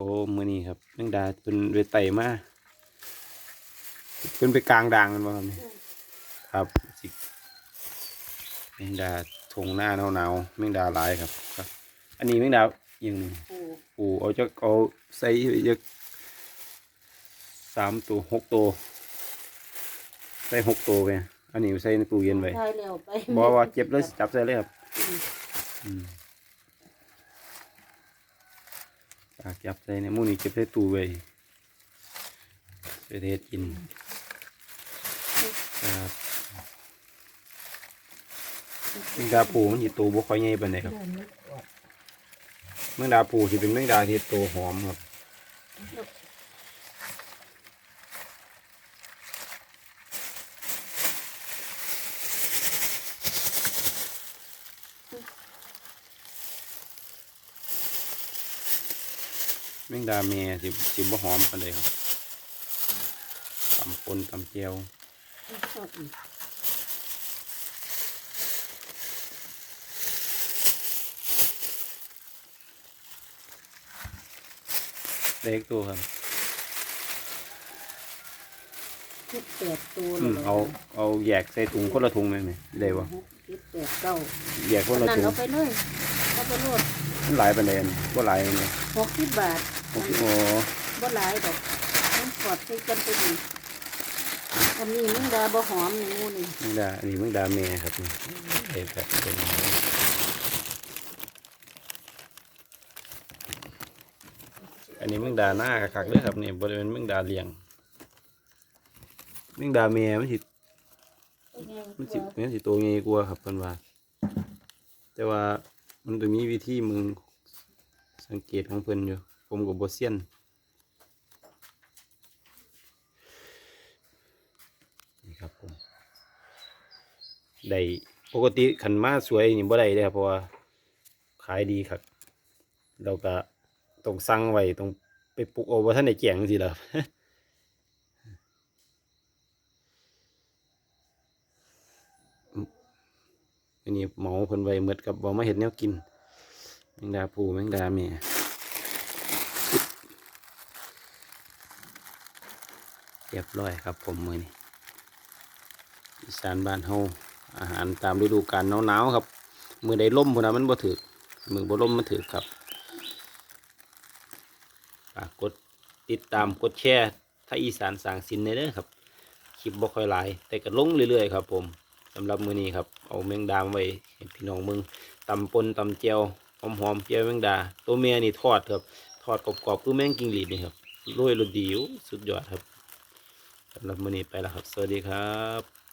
โอ้มือนี้ครับแมงดาเป็นเวไต่มาเป็นไปกลางด่างกันบ่ครับนี่ครับสิแมงดาทงหน้าหนาวหนาวๆแมงดาหลายครับครับ อันนี้แมงดาอย่างหนึงปูปูเอาจะเอาใส่เยอะสามตัวหกตัวใส่หกตัวไปอันนี้ใส่ในตู้เย็นไว้ทายแล้วไปบอกว่าเจ็บเลยจับใส่เลยครับ อืม อืมปากจับใส่ในหมูนี่เก็บใส่ตู้ไว้ไปเทศกินครับแมงดาปูมันสิโตบ่ค่อยใหญ่ปานใดครับแมงดาปูสิเป็นแมงดาที่โตหอมครับ แมงดาเมียสิสิบ่หอมปานใดครับตำปนตำเจียวชอบอีกเล็กตัวครับคิดแปดตัวอืมแล้วเอาเอาแยกใส่ถุงคนละถุงเลยไหมได้บ่คิดแปดเก้าแยกคนละนั่นถุงเอาไปเลยเอาไปโลดมันหลายปานใดอันบ่หลายอันนี้หกสิบบาท โอ้โหบ่หลายดอกต้องกอดใส่กันไปดีอันนี้มึงดาบ่หอมนี่งูนี่แมงดาอันนี้แมงดาเมียครับนี่เด็แบบเป็นอันนี้แมงดาหน้าคักๆเด้อครับนี่บ่ได้เป็นแมงดาเลี้ยงแมงดาเมียมันสิมันสิมันสิโตใหญ่กว่าครับเพิ่นว่า แต่ว่ามันต้องมีวิธีมึงสังเกตของเพิ่นอยู่ ผมก็บ่เซียนนี่ครับผมได้ปกติขันมาสวยนี่บ่ได้เลยครับเพราะว่าขายดีครับเราก็ต้องสั่งไว้ต้องไปปลูกเอาบ่ทันได้แจ้งสิล่ะอันนี้เหมาเพิ่นไว้หมดกับบ่มาเห็ดแนวกินแมงดาปูแมงดาแม่ เรียบร้อยครับผมมือนี้อีสานบ้านเฮาอาหารตามฤดูกาลหนาวๆครับ มือใดล่มพุ่นน่ะมันบ่ถึกมือบ่ล่มมันถึกครับฝากกดติดตามกดแชร์ถ้าอีสานสร้างสินในเด้อครับคลิปบ่ค่อยหลาย แต่ก็ลงเรื่อยๆครับ ผมสำหรับมือนี้ครับเอาแมงดามไว้พี่น้องมึงตำปนตำเจียวหอมๆเจียวแมงดา ตัวเมียนี่ทอดครับทอดกรอบๆคือแมงกิงหรีดนี่ครับโรยรสดียดสุดยอดครับ สำหรับมื้อนี้ไปแล้วครับ สวัสดีครับ